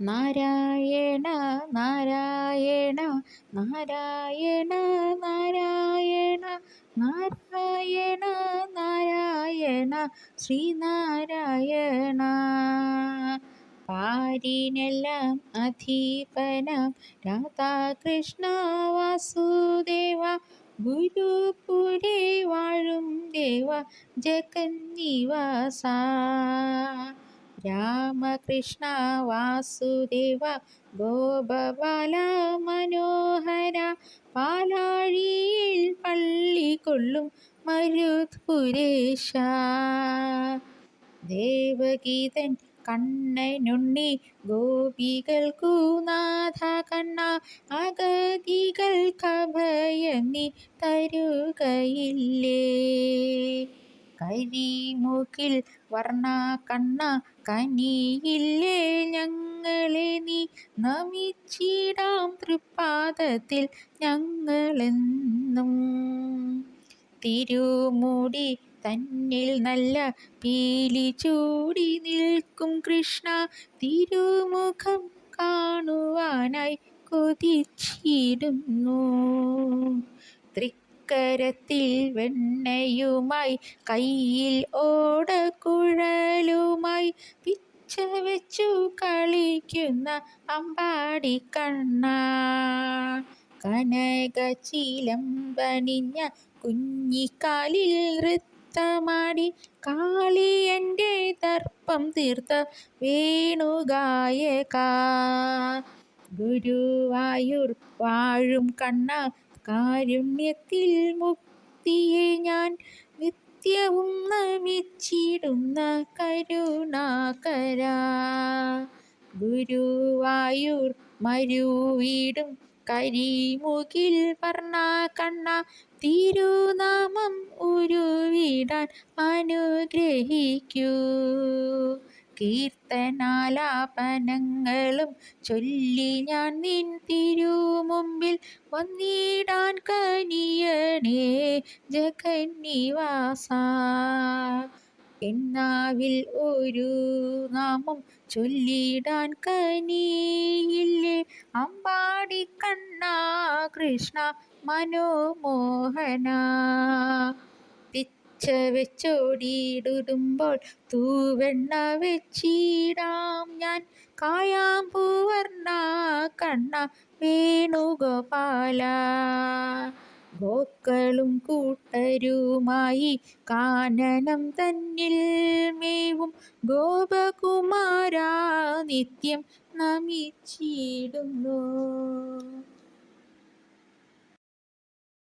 നാരായണ നാരായണ നാരായണ നാരായണ നാരായണ നാരായണ ശ്രീനാരായണ. പാരിനെല്ലാം അധീപനം രാധാകൃഷ്ണ വാസുദേവ ഗുരുപുരേ വാഴും ദേവ ജഗന്നിവാസ. രാമകൃഷ്ണ വാസുദേവ ഗോപബല മനോഹര പാലാഴിയിൽ പള്ളി കൊള്ളും മരുത്പുരേശ ദേവഗീതൻ കണ്ണനുണ്ണി ഗോപികൾക്കു നാഥ കണ്ണ അഗതികൾക്കഭയം നീ തരുകയില്ലേ? കരിമുകിൽ വർണ കണ്ണ കനിയില്ലേ ഞങ്ങളെ നീ? നമിച്ചിടാം തൃപ്പാദത്തിൽ ഞങ്ങളെന്നും. തിരുമുടി തന്നിൽ നല്ല പീലി ചൂടി നിൽക്കും കൃഷ്ണ തിരുമുഖം കാണുവാനായി കൊതിച്ചിടുന്നു. തൃക്കരത്തിൽ വെണ്ണയുമായി കയ്യിൽ ഓടക്കുഴലുമായി പിച്ച വെച്ചു കളിക്കുന്ന അമ്പാടി കണ്ണ. കനക കനകചീലമ്പണിഞ്ഞ കുഞ്ഞിക്കാലിൽ നൃത്തമാടി കാളിയന്റെ ദർപ്പം തീർത്ത വേണുഗായക. ഗുരുവായൂർ വാഴും കണ്ണ കാരുണ്യത്തിൽ മുക്തിയെ ഞാൻ നിത്യവും നമിച്ചിടുന്ന കരുണാകര. ഗുരുവായൂർ മരുവീടും കരിമുകിൽ വർണ കണ്ണ തിരുനാമം ഉരുവിടാൻ അനുഗ്രഹിക്കൂ. കീർത്തനാലാപനങ്ങളും ചൊല്ലി ഞാൻ നിൻ തിരുമുമ്പിൽ വന്നിടാൻ കനിയണേ ജഗന്നിവാസ. എന്നാവിൽ ഒരു നാമം ചൊല്ലിടാൻ കനിയില്ലേ അമ്പാടി കണ്ണ കൃഷ്ണ മനോമോഹന. പിച്ച വെച്ചോടിയിടുമ്പോൾ തൂവെണ്ണ വെച്ചിടാം ഞാൻ. കായാം കായാമ്പൂവർണ കണ്ണ വേണുഗോപാല. ഗോക്കളും കൂട്ടരുമായി കാനനം തന്നിൽ മേവും ഗോപകുമാര നിത്യം നമിച്ചിടുന്നു.